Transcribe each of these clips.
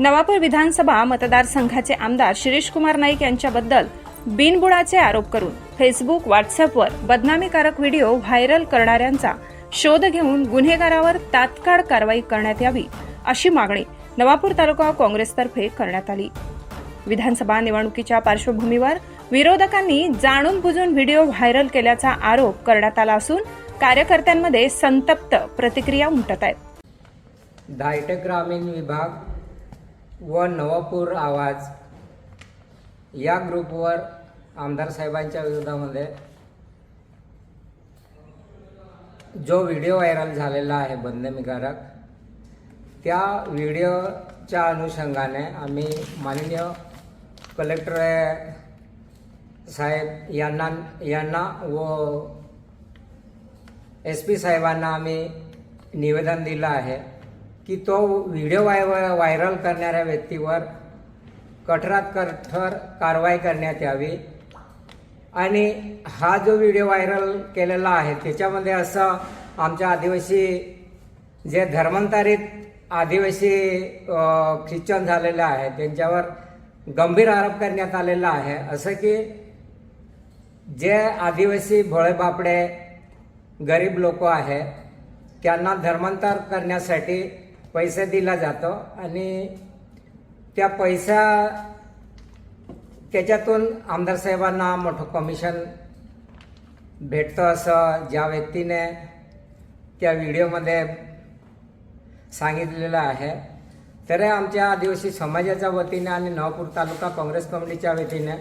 नवापूर विधानसभा मतदारसंघाचे आमदार शिरीष कुमार नाईक यांच्याबद्दल बिनबुडाचे आरोप करून फेसबुक व्हॉट्सअपवर बदनामीकारक व्हिडिओ व्हायरल करणाऱ्यांचा शोध घेऊन गुन्हेगारावर तात्काळ कारवाई करण्यात यावी अशी मागणी नवापूर तालुका काँग्रेसतर्फे करण्यात आली. विधानसभा निवडणुकीच्या पार्श्वभूमीवर विरोधकांनी जाणून बुजून व्हिडिओ व्हायरल केल्याचा आरोप करण्यात आला असून कार्यकर्त्यांमध्ये संतप्त प्रतिक्रिया उमटत आहेत. धायटे ग्रामीण विभाग व नवापूर आवाज. या ग्रुपवर आमदार साहेबांच्या विरोधामध्ये जो व्हिडिओ व्हायरल झालेला आहे बंधनकारक त्या व्हिडिओच्या अनुषंगाने आम्ही माननीय कलेक्टर साहेब यांना यांना व एस पी साहेबांना आम्ही निवेदन दिलं आहे. की तो व्हिडिओ वाय व्हायरल करणाऱ्या व्यक्तीवर कठोरात कठोर कारवाई करण्यात यावी. आणि हा जो व्हिडिओ व्हायरल केलेला आहे त्याच्यामध्ये असं आमच्या आदिवासी जे धर्मांतरित आदिवासी ख्रिश्चन झालेले आहे त्यांच्यावर गंभीर आरोप करण्यात आलेला आहे. असं की जे आदिवासी भोळेबापडे गरीब लोक आहे त्यांना धर्मांतर करण्यासाठी पैसे दिला जातो आणि त्या पैसा त्याच्यातून आमदार साहेबांना मोठं कमिशन भेटतं असं ज्या व्यक्तीने त्या व्हिडिओमध्ये सांगितलेलं आहे. तर आमच्या आदिवासी समाजाच्या वतीने आणि नवापूर तालुका काँग्रेस कमिटीच्या वतीने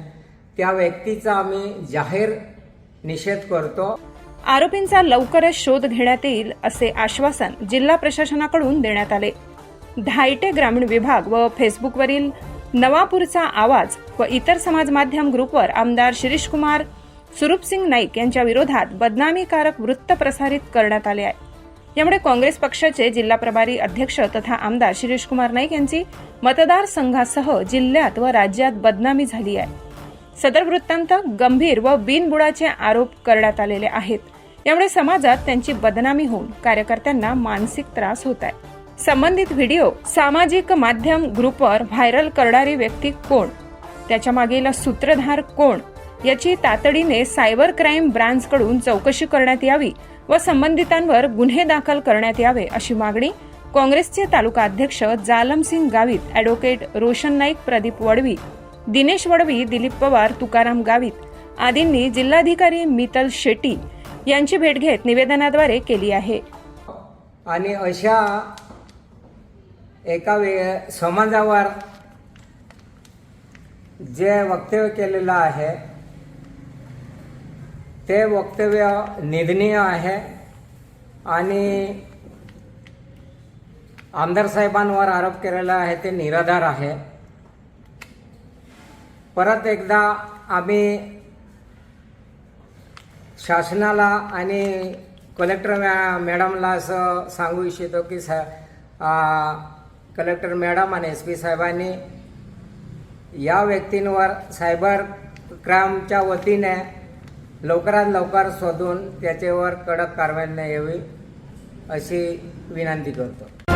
त्या व्यक्तीचा आम्ही जाहीर निषेध करतो. आरोपींचा लवकरच शोध घेण्यात येईल असे आश्वासन जिल्हा प्रशासनाकडून देण्यात आले. धायटे ग्रामीण विभाग व फेसबुकवरील नवापूरचा आवाज व इतर समाज माध्यम ग्रुपवर आमदार शिरीष कुमार सुरूपसिंग नाईक यांच्या विरोधात बदनामीकारक वृत्त प्रसारित करण्यात आले आहे. यामुळे काँग्रेस पक्षाचे जिल्हा प्रभारी अध्यक्ष तथा आमदार शिरीष कुमार नाईक यांची मतदारसंघासह जिल्ह्यात व राज्यात बदनामी झाली आहे. सदर वृत्तांत गंभीर व बिनबुडाचे आरोप करण्यात आलेले आहेत. यामुळे समाजात त्यांची बदनामी होऊन कार्यकर्त्यांना मानसिक त्रास होत आहे. संबंधित व्हिडिओ सामाजिक माध्यम ग्रुपवर व्हायरल करणारी व्यक्ती कोण? त्याच्या मागील सूत्रधार कोण? याची तातडीने सायबर क्राईम ब्रांचकडून चौकशी करण्यात यावी व संबंधितांवर गुन्हे दाखल करण्यात यावे अशी मागणी काँग्रेसचे तालुका अध्यक्ष जालमसिंग गावित ॲडव्होकेट रोशन नाईक प्रदीप वडवी दिनेश वडवी दिलीप पवार तुकाराम गावित आदींनी जिल्हाधिकारी मितल शेट्टी यांची भेट घेत निवेदनाद्वारे केली आहे. आणि अशा एका वे समाजावर जे वक्तव्य केलेलं आहे ते वक्तव्य निंदनीय आहे आणि आमदार साहेबांवर आरोप केलेला आहे ते निराधार आहे. परत एकदा आम्ही शासनाला आणि कलेक्टर मॅ मॅडमला असं सांगू इच्छितो की सा कलेक्टर मॅडम आणि एस पी साहेबांनी या व्यक्तींवर सायबर क्राईमच्या वतीने लवकरात लवकर शोधून त्याच्यावर कडक कारवाई यावी अशी विनंती करतो.